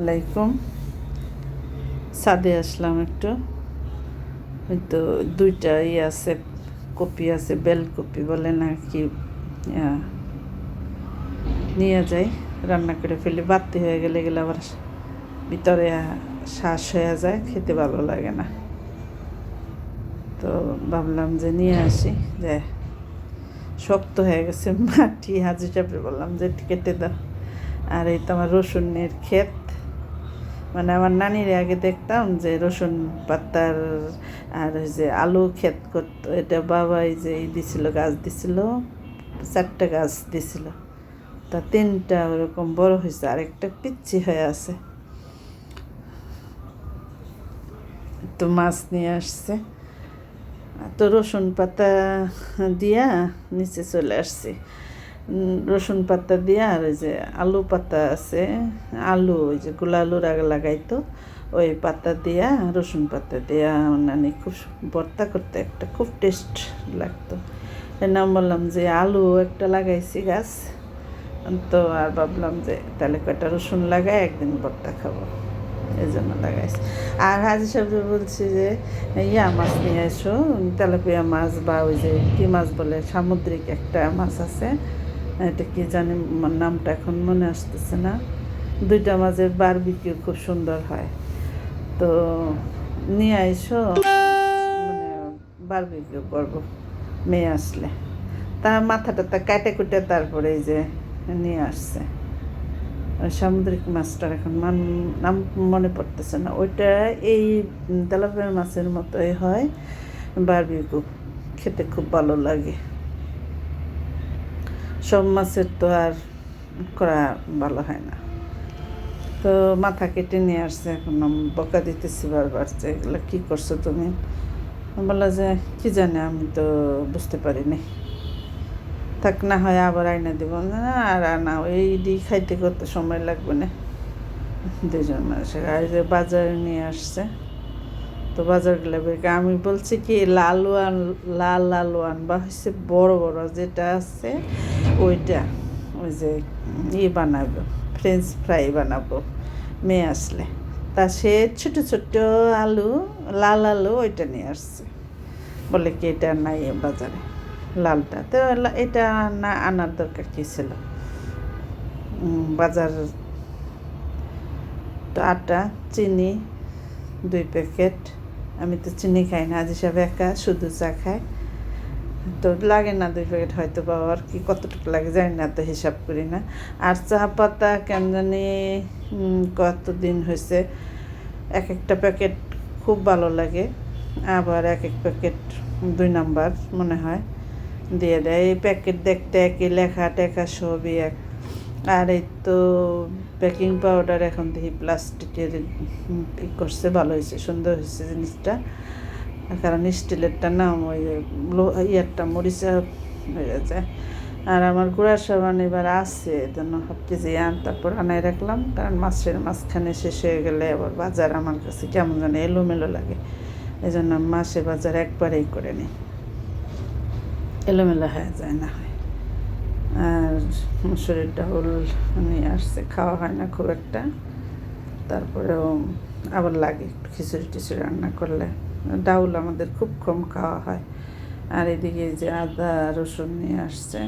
আলাইকুম। সাদে আসলাম একটু। তো দুইটা ই আছে, কপি আছে, বেল কপি বলে না কি নিয়ে যাই, রান্না করে ফেলি। বাতি হয়ে গেলে গেলে আবার ভিতরে শ্বাস হয়ে যায়, খেতে ভালো লাগে না। তো ভাবলাম যে নিয়ে আসি, যে শক্ত হয়ে গেছে মাটি, হাজি চাপড়ে বললাম যে কেটে দাও। আর এই তো আমার রসুনের ক্ষেত। মানে আমার নানির আগে দেখতাম যে রসুন পাতার আর ওই যে আলু ক্ষেত করতো। এটা বাবাই যে ই দিছিল, গাছ দিছিল, চারটা গাছ দিছিল। তা তিনটা ওরকম বড় হয়েছে, আরেকটা পিচ্ছি হয়ে আছে। তো মাছ নিয়ে আসছে। তো রসুন পাতা দিয়া নিচে চলে আসছি। রসুন পাতা দিয়া আর ওই যে আলু পাতা আছে, আলু ওই যে গোলা আলুর আগে লাগাইতো, ওই পাতা দিয়া, রসুন পাতা দিয়া মানে খুব ভর্তা করতে একটা খুব টেস্ট লাগতো। নাম বললাম যে আলু একটা লাগাইছি গাছ, তো আর ভাবলাম যে তাহলে কয়টা রসুন লাগাই, একদিন ভর্তা খাব। এই জন্য লাগাইছি। আর হাজি সাহেব বলছি যে, ইয়া মাছ নিয়ে এসো তেলাপিয়া মাছ বা ওই যে কী মাছ বলে, সামুদ্রিক একটা মাছ আছে এটা কি জানি নামটা এখন মনে আসতেছে না। দুইটা মাছের বারবিকিউ খুব সুন্দর হয়। তো নিয়ে এসো মানে বারবিকিউ করব মেয়ে আসলে। তা মাথাটা তা কাটে কুটে তারপরে এই যে নিয়ে আসছে। সামুদ্রিক মাছটার এখন মান নাম মনে পড়তেছে না। ওইটা এই তেলাপিয়া মাছের মতোই হয়। বারবিকিউ খেতে খুব ভালো লাগে। সব মাছের তো আর করা ভালো হয় না। তো মাথা কেটে নিয়ে আসছে, এখন বকা দিতেছি বারবার যে এগুলো কী করছ তুমি? বলল যে, কি জানে, আমি তো বুঝতে পারিনি। থাক, না হয় আবার আইনা দিব। না, আর না এই দি খাইতে করতে সময় লাগবে না? দুজন মানুষের আর যে বাজারে নিয়ে আসছে। তো বাজারগুলো বেরকে আমি বলছি কি, লাল আন লাল আলু বা হচ্ছে বড় বড় যেটা আছে ওইটা, ওই যে ই বানাবো ফ্রেঞ্চ ফ্রাই বানাবো, মেয়ে আসলে। তা সে ছোট ছোট আলু, লাল আলু ওইটা নিয়ে আসছে। বলে কি এটা নাই বাজারে, লালটা। তো এটা না আনার দরকার কী ছিল? বাজার আটা, চিনি, দুই প্যাকেট। আমি তো চিনি খাই না, আজ হিসাবে একা, শুধু চা খাই তো লাগে না দুই প্যাকেট হয়তো বা আর কি কতটুকু লাগে জানি না তো হিসাব করি না। আর চা পাতা কেন জানি কতদিন হয়েছে, এক একটা প্যাকেট খুব ভালো লাগে, আবার এক এক প্যাকেট দুই নাম্বার মনে হয়, দিয়ে দেয়। এই প্যাকেট দেখতে একই লেখা টেখা সবই এক। আর এই তো বেকিং পাউডার এখন দেখি প্লাস্টিকের করছে, ভালো হয়েছে, সুন্দর হয়েছে জিনিসটা। কারণ স্টিলেরটা না ওই ইয়েরটা মরিচা হয়ে যায় আর আমার গুঁড়ার সাবান এবার আছে জন্য যে আন, তারপর আনাই রাখলাম। কারণ মাছের মাঝখানে শেষ হয়ে গেলে আবার বাজার আমার কাছে কেমন যেন এলোমেলো লাগে। এই জন্য মাসে বাজার একবারেই করে নিই। এলোমেলো হয়ে যায় না হয়। আর মুসুরির ডাউল নিয়ে আসছে, খাওয়া হয় না খুব একটা। তারপরেও আবার লাগে একটু খিচুড়ি টিচুড়ি রান্না করলে। ডাউল আমাদের খুব কম খাওয়া হয়। আর এদিকে যে আদা রসুন নিয়ে আসছে,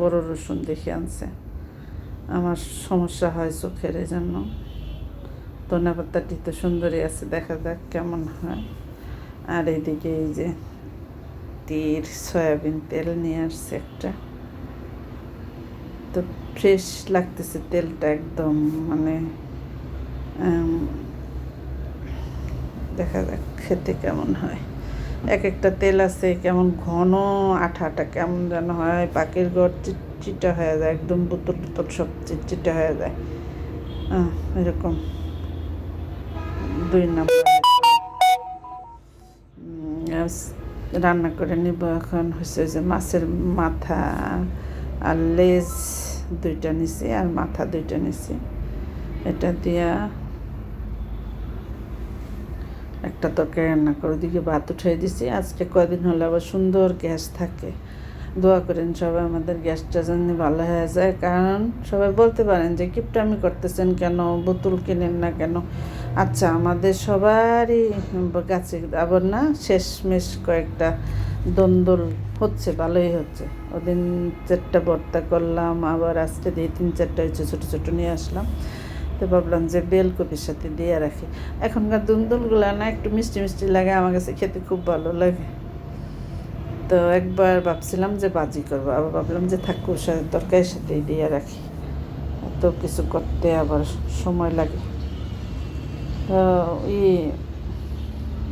বড় রসুন দেখে আনছে। আমার সমস্যা হয় চোখের এই জন্য ধনে পাতাটি তো সুন্দরই আছে, দেখা যাক কেমন হয়। আর এদিকে এই যে তীর সয়াবিন তেল নিয়ে আসছে একটা। তো ফ্রেশ লাগতেছে তেলটা একদম মানে দেখা যাক খেতে কেমন হয়। এক একটা তেল আছে, কেমন ঘন আঠা আঠা কেমন যেন হয়, পাখির ঘর চিটচিটা হয়ে যায়, একদম বুতর বুতর সব চিটচিটা হয়ে যায়। এরকম। দুই নম্বর রান্না করে নিব এখন হচ্ছে যে মাছের মাথা আর লেজ দুইটা নিছি আর মাথা দুইটা নিছি। এটা দিয়া একটা তরকারি রান্না করে ওদিকে ভাত উঠাই দিছি। আজকে কয়দিন হলে আবার সুন্দর গ্যাস থাকে। দোয়া করেন সবাই আমাদের গ্যাসটা যেন ভালো হয়ে যায়। কারণ সবাই বলতে পারেন যে, কিপটামি করতেছেন কেন? বোতল কিনেন না কেন? আচ্ছা আমাদের সবারই গাছে আবার না শেষমেশ কয়েকটা দ্বন্দ্বল হচ্ছে, ভালোই হচ্ছে। ওদিন চারটা ভর্তা করলাম, আবার আজকে দিয়ে তিন চারটা হচ্ছে ছোটো ছোটো নিয়ে আসলাম। তো ভাবলাম যে বেলকপির সাথে দিয়ে রাখি। এখনকার দুন্দুলগুলো না একটু মিষ্টি মিষ্টি লাগে, আমার কাছে খেতে খুব ভালো লাগে। তো একবার ভাবছিলাম যে বাজি করব, আবার ভাবলাম যে থাক সাথে, তরকারির সাথে দিয়ে রাখি। এত কিছু করতে আবার সময় লাগে। তো ই,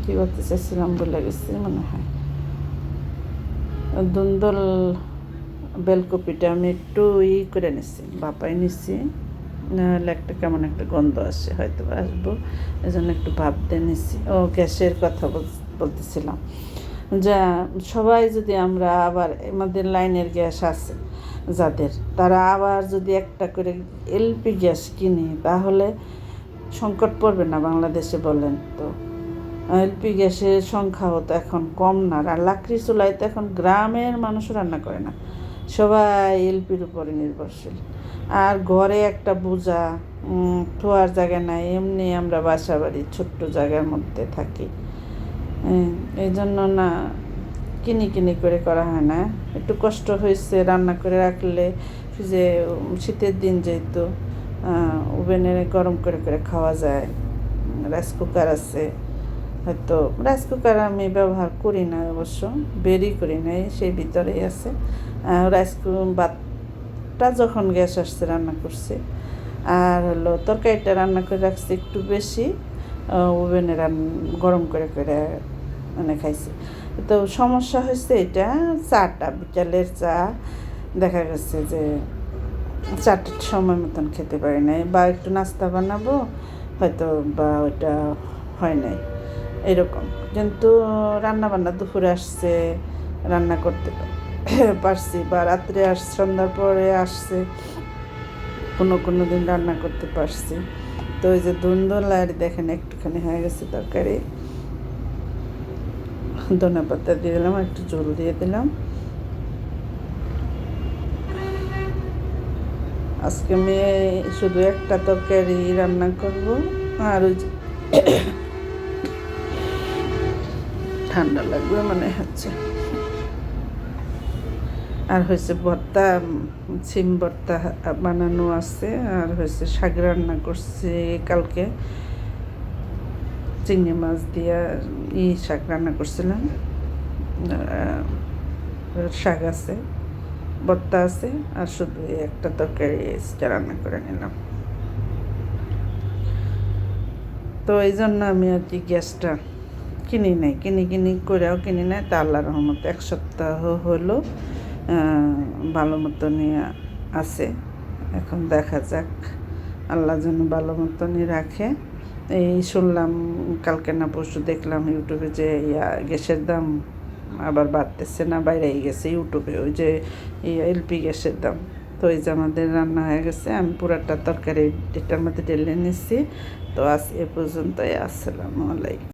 কী করতে চাইছিলাম বলে গেছি মনে হয়। দুন্দল, বেলকপিটা আমি একটু ই করে নিচ্ছি বাপাই নিচ্ছি নাহলে একটা কেমন একটা গন্ধ আসে হয়তো আসব। এই জন্য একটু ভাবতে নিচ্ছি ও গ্যাসের কথা বল- বলতেছিলাম। যা, সবাই যদি আমরা আবার, আমাদের লাইনের গ্যাস আছে যাদের, তারা আবার যদি একটা করে এলপি গ্যাস কিনে, তাহলে সংকট পড়বে না বাংলাদেশে বলেন তো। এলপি গ্যাসের সংখ্যাও তো এখন কম না, আর লাকড়ি চুলায় তো এখন গ্রামের মানুষ রান্না করে না। সবাই এলপির উপরে নির্ভরশীল। আর ঘরে একটা বোঝা থোয়ার জায়গা নাই, এমনি আমরা বাসা বাড়ি ছোট্ট জায়গার মধ্যে থাকি। এই জন্য না, কিনি কিনি করে করা হয় না। একটু কষ্ট হয়েছে রান্না করে রাখলে, যে, শীতের দিন যেহেতু ওভেনে গরম করে করে খাওয়া যায়। রাইস কুকার আছে। হয়তো রাইস কুকার আমি ব্যবহার করি না অবশ্য বেরি করি নাই, সেই ভিতরেই আছে। রাইস ভাতটা যখন গ্যাস আসছে, রান্না করছি। আর হলো তরকারিটা রান্না করে রাখছি একটু বেশি ওভেনে গরম করে করে মানে খাইছি। তো সমস্যা হয়েছে এটা, চাটা, বিকালের চা, দেখা গেছে যে চারটার সময় মতন খেতে পারি নাই। বা একটু নাস্তা বানাবো, হয়তো বা ওইটা হয় নাই, এরকম। কিন্তু রান্না বান্না দুপুরে আসছে, রান্না করতে পারছি বা রাত্রে আস, সন্ধ্যার পরে আসছে, কোনো কোনো দিন রান্না করতে পারছি। তো ওই যে ধুন্দল আর দেখেন একটুখানি হয়ে গেছে তরকারি। ধনে পাতা দিয়ে দিলাম, একটু জল দিয়ে দিলাম। আজকে আমি শুধু একটা তরকারি রান্না করব, আর ওই ঠান্ডা লাগবে মনে হচ্ছে। আর হয়েছে ভর্তা সিম ভর্তা বানানো আছে, আর হয়েছে শাক রান্না করছি কালকে। চিংড়ি মাছ দিয়ে ই শাক রান্না করছিলাম। শাক আছে, ভর্তা আছে, আর শুধু একটা তরকারি এক্সট্রা রান্না করে নিলাম। তো এই জন্য আমি আর কি গ্যাসটা কিনি নাই। কিনি কিনি করেও কিনি নাই। তা আল্লাহ রহমত এক সপ্তাহ হলো। ভালো মতনই আছে। এখন দেখা যাক, আল্লাহ যেন ভালো মতনই রাখে। এই শুনলাম, কালকে না পরশু দেখলাম ইউটিউবে যে ইয়া, গ্যাসের দাম আবার বাড়তেছে না, বাইরেই গেছে ইউটিউবে। ওই যে এলপি গ্যাসের দাম। তো এই যে আমাদের রান্না হয়ে গেছে, আমি পুরাটা তরকারি, এটার মধ্যে ঢেলে নিচ্ছি তো আজ এ পর্যন্তই, আসসালামু আলাইকুম।